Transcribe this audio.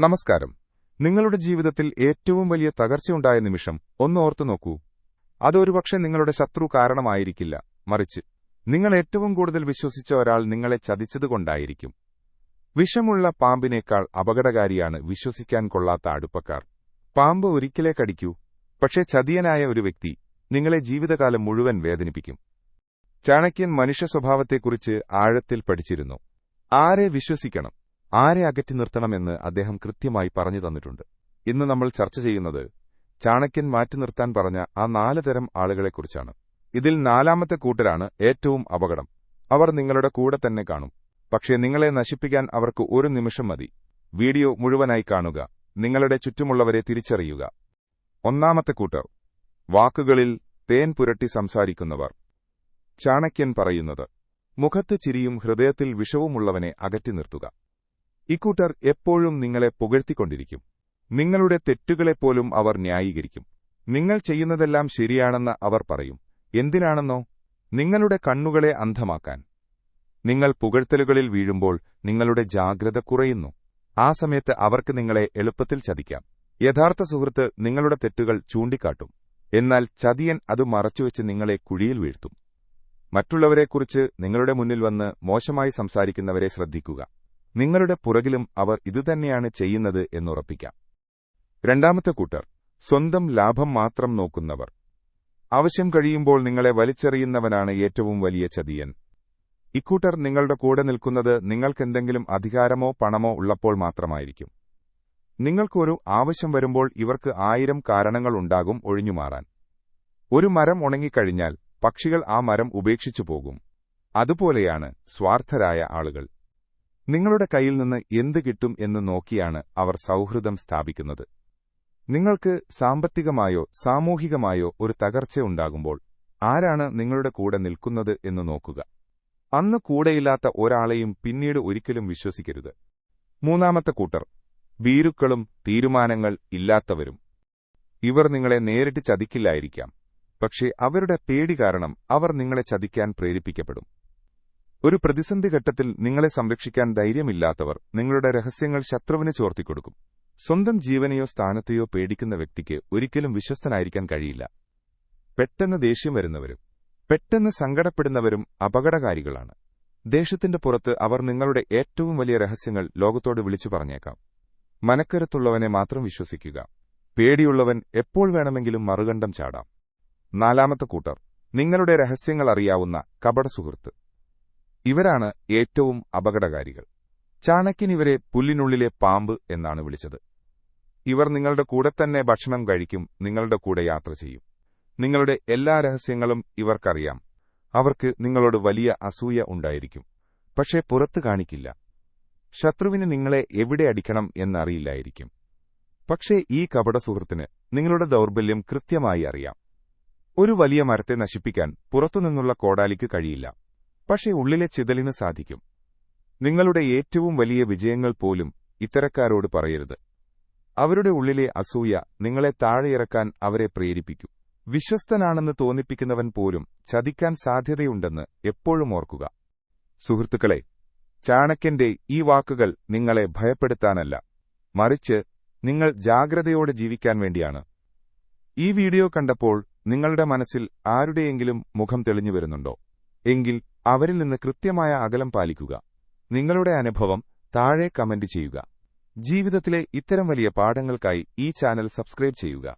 നമസ്കാരം. നിങ്ങളുടെ ജീവിതത്തിൽ ഏറ്റവും വലിയ തകർച്ചയുണ്ടായ നിമിഷം ഒന്ന് ഓർത്തു നോക്കൂ. അതൊരുപക്ഷെ നിങ്ങളുടെ ശത്രു കാരണമായിരിക്കില്ല. മറിച്ച് നിങ്ങൾ ഏറ്റവും കൂടുതൽ വിശ്വസിച്ച ഒരാൾ നിങ്ങളെ ചതിച്ചതുകൊണ്ടായിരിക്കും. വിഷമുള്ള പാമ്പിനേക്കാൾ അപകടകാരിയാണ് വിശ്വസിക്കാൻ കൊള്ളാത്ത അടുപ്പക്കാർ. പാമ്പ് ഒരിക്കലേ കടിക്കൂ. പക്ഷേ ചതിയനായ ഒരു വ്യക്തി നിങ്ങളെ ജീവിതകാലം മുഴുവൻ വേദനിപ്പിക്കും. ചാണക്യൻ മനുഷ്യ സ്വഭാവത്തെക്കുറിച്ച് ആഴത്തിൽ പഠിച്ചിരുന്നു. ആരെ വിശ്വസിക്കണം? ആരെ അകറ്റി നിർത്തണമെന്ന് അദ്ദേഹം കൃത്യമായി പറഞ്ഞു തന്നിട്ടുണ്ട്. ഇന്ന് നമ്മൾ ചർച്ച ചെയ്യുന്നത് ചാണക്യൻ മാറ്റി നിർത്താൻ പറഞ്ഞ ആ നാല് തരം ആളുകളെക്കുറിച്ചാണ്. ഇതിൽ നാലാമത്തെ കൂട്ടരാണ് ഏറ്റവും അപകടം. അവർ നിങ്ങളുടെ കൂടെ തന്നെ കാണും. പക്ഷേ നിങ്ങളെ നശിപ്പിക്കാൻ അവർക്ക് ഒരു നിമിഷം മതി. വീഡിയോ മുഴുവനായി കാണുക. നിങ്ങളുടെ ചുറ്റുമുള്ളവരെ തിരിച്ചറിയുക. ഒന്നാമത്തെ കൂട്ടർ. വാക്കുകളിൽ തേൻ പുരട്ടി സംസാരിക്കുന്നവർ. ചാണക്യൻ പറയുന്നത് മുഖത്ത് ചിരിയും ഹൃദയത്തിൽ വിഷവുമുള്ളവനെ അകറ്റി നിർത്തുക. ഇക്കൂട്ടർ എപ്പോഴും നിങ്ങളെ പുകഴ്ത്തിക്കൊണ്ടിരിക്കും. നിങ്ങളുടെ തെറ്റുകളെപ്പോലും അവർ ന്യായീകരിക്കും. നിങ്ങൾ ചെയ്യുന്നതെല്ലാം ശരിയാണെന്ന് അവർ പറയും. എന്തിനാണെന്നോ? നിങ്ങളുടെ കണ്ണുകളെ അന്ധമാക്കാൻ. നിങ്ങൾ പുകഴ്ത്തലുകളിൽ വീഴുമ്പോൾ നിങ്ങളുടെ ജാഗ്രത കുറയുന്നു. ആ സമയത്ത് അവർക്ക് നിങ്ങളെ എളുപ്പത്തിൽ ചതിക്കാം. യഥാർത്ഥ സുഹൃത്ത് നിങ്ങളുടെ തെറ്റുകൾ ചൂണ്ടിക്കാട്ടും. എന്നാൽ ചതിയൻ അത് മറച്ചുവെച്ച് നിങ്ങളെ കുഴിയിൽ വീഴ്ത്തും. മറ്റുള്ളവരെക്കുറിച്ച് നിങ്ങളുടെ മുന്നിൽ വന്ന് മോശമായി സംസാരിക്കുന്നവരെ ശ്രദ്ധിക്കുക. നിങ്ങളുടെ പുറകിലും അവർ ഇതുതന്നെയാണ് ചെയ്യുന്നത് എന്നുറപ്പിക്കാം. രണ്ടാമത്തെ കൂട്ടർ സ്വന്തം ലാഭം മാത്രം നോക്കുന്നവർ. ആവശ്യം കഴിയുമ്പോൾ നിങ്ങളെ വലിച്ചെറിയുന്നവനാണ് ഏറ്റവും വലിയ ചതിയൻ. ഇക്കൂട്ടർ നിങ്ങളുടെ കൂടെ നിൽക്കുന്നത് നിങ്ങൾക്കെന്തെങ്കിലും അധികാരമോ പണമോ ഉള്ളപ്പോൾ മാത്രമായിരിക്കും. നിങ്ങൾക്കൊരു ആവശ്യം വരുമ്പോൾ ഇവർക്ക് ആയിരം കാരണങ്ങളുണ്ടാകും ഒഴിഞ്ഞുമാറാൻ. ഒരു മരം ഉണങ്ങിക്കഴിഞ്ഞാൽ പക്ഷികൾ ആ മരം ഉപേക്ഷിച്ചു പോകും. അതുപോലെയാണ് സ്വാർത്ഥരായ ആളുകൾ. നിങ്ങളുടെ കയ്യിൽ നിന്ന് എന്ത് കിട്ടും എന്ന് നോക്കിയാണ് അവർ സൗഹൃദം സ്ഥാപിക്കുന്നത്. നിങ്ങൾക്ക് സാമ്പത്തികമായോ സാമൂഹികമായോ ഒരു തകർച്ചയുണ്ടാകുമ്പോൾ ആരാണ് നിങ്ങളുടെ കൂടെ നിൽക്കുന്നത് എന്ന് നോക്കുക. അന്ന് കൂടെയില്ലാത്ത ഒരാളെയും പിന്നീട് ഒരിക്കലും വിശ്വസിക്കരുത്. മൂന്നാമത്തെ കൂട്ടർ. ഭീരുക്കളും തീരുമാനങ്ങൾ ഇല്ലാത്തവരും. ഇവർ നിങ്ങളെ നേരിട്ട് ചതിക്കില്ലായിരിക്കാം. പക്ഷേ അവരുടെ പേടി കാരണം അവർ നിങ്ങളെ ചതിക്കാൻ പ്രേരിപ്പിക്കപ്പെടും. ഒരു പ്രതിസന്ധി ഘട്ടത്തിൽ നിങ്ങളെ സംരക്ഷിക്കാൻ ധൈര്യമില്ലാത്തവർ നിങ്ങളുടെ രഹസ്യങ്ങൾ ശത്രുവിന് ചോർത്തിക്കൊടുക്കും. സ്വന്തം ജീവനെയോ സ്ഥാനത്തെയോ പേടിക്കുന്ന വ്യക്തിക്ക് ഒരിക്കലും വിശ്വസ്തനായിരിക്കാൻ കഴിയില്ല. പെട്ടെന്ന് ദേഷ്യം വരുന്നവരും പെട്ടെന്ന് സങ്കടപ്പെടുന്നവരും അപകടകാരികളാണ്. ദേഷ്യത്തിന്റെ പുറത്ത് അവർ നിങ്ങളുടെ ഏറ്റവും വലിയ രഹസ്യങ്ങൾ ലോകത്തോട് വിളിച്ചു പറഞ്ഞേക്കാം. മനക്കരുത്തുള്ളവനെ മാത്രം വിശ്വസിക്കുക. പേടിയുള്ളവൻ എപ്പോൾ വേണമെങ്കിലും മറുകണ്ഠം ചാടാം. നാലാമത്തെ കൂട്ടർ നിങ്ങളുടെ രഹസ്യങ്ങൾ അറിയാവുന്ന കപട സുഹൃത്ത്. ഇവരാണ് ഏറ്റവും അപകടകാരികൾ. ചാണക്യൻ ഇവരെ പുല്ലിനുള്ളിലെ പാമ്പ് എന്നാണ് വിളിച്ചത്. ഇവർ നിങ്ങളുടെ കൂടെ തന്നെ ഭക്ഷണം കഴിക്കും നിങ്ങളുടെ കൂടെ യാത്ര ചെയ്യും. നിങ്ങളുടെ എല്ലാ രഹസ്യങ്ങളും ഇവർക്കറിയാം. അവർക്ക് നിങ്ങളോട് വലിയ അസൂയ ഉണ്ടായിരിക്കും. പക്ഷേ പുറത്തു കാണിക്കില്ല. ശത്രുവിന് നിങ്ങളെ എവിടെ അടിക്കണം എന്നറിയില്ലായിരിക്കും. പക്ഷേ ഈ കപട സുഹൃത്തിന് നിങ്ങളുടെ ദൗർബല്യം കൃത്യമായി അറിയാം. ഒരു വലിയ മരത്തെ നശിപ്പിക്കാൻ പുറത്തുനിന്നുള്ള കോടാലിക്ക് കഴിയില്ല. പക്ഷേ ഉള്ളിലെ ചിതലിന് സാധിക്കും. നിങ്ങളുടെ ഏറ്റവും വലിയ വിജയങ്ങൾ പോലും ഇത്തരക്കാരോട് പറയരുത്. അവരുടെ ഉള്ളിലെ അസൂയ നിങ്ങളെ താഴെയിറക്കാൻ അവരെ പ്രേരിപ്പിക്കും. വിശ്വസ്തനാണെന്ന് തോന്നിപ്പിക്കുന്നവൻ പോലും ചതിക്കാൻ സാധ്യതയുണ്ടെന്ന് എപ്പോഴും ഓർക്കുക. സുഹൃത്തുക്കളെ ചാണക്യന്റെ ഈ വാക്കുകൾ നിങ്ങളെ ഭയപ്പെടുത്താനല്ല മറിച്ച് നിങ്ങൾ ജാഗ്രതയോടെ ജീവിക്കാൻ വേണ്ടിയാണ്. ഈ വീഡിയോ കണ്ടപ്പോൾ നിങ്ങളുടെ മനസ്സിൽ ആരുടെയെങ്കിലും മുഖം തെളിഞ്ഞു വരുന്നുണ്ടോ? എങ്കിൽ അവരിൽ നിന്ന് കൃത്യമായ അകലം പാലിക്കുക. നിങ്ങളുടെ അനുഭവം താഴെ കമന്റ് ചെയ്യുക. ജീവിതത്തിലെ ഇത്തരം വലിയ പാഠങ്ങൾക്കായി ഈ ചാനൽ സബ്സ്ക്രൈബ് ചെയ്യുക.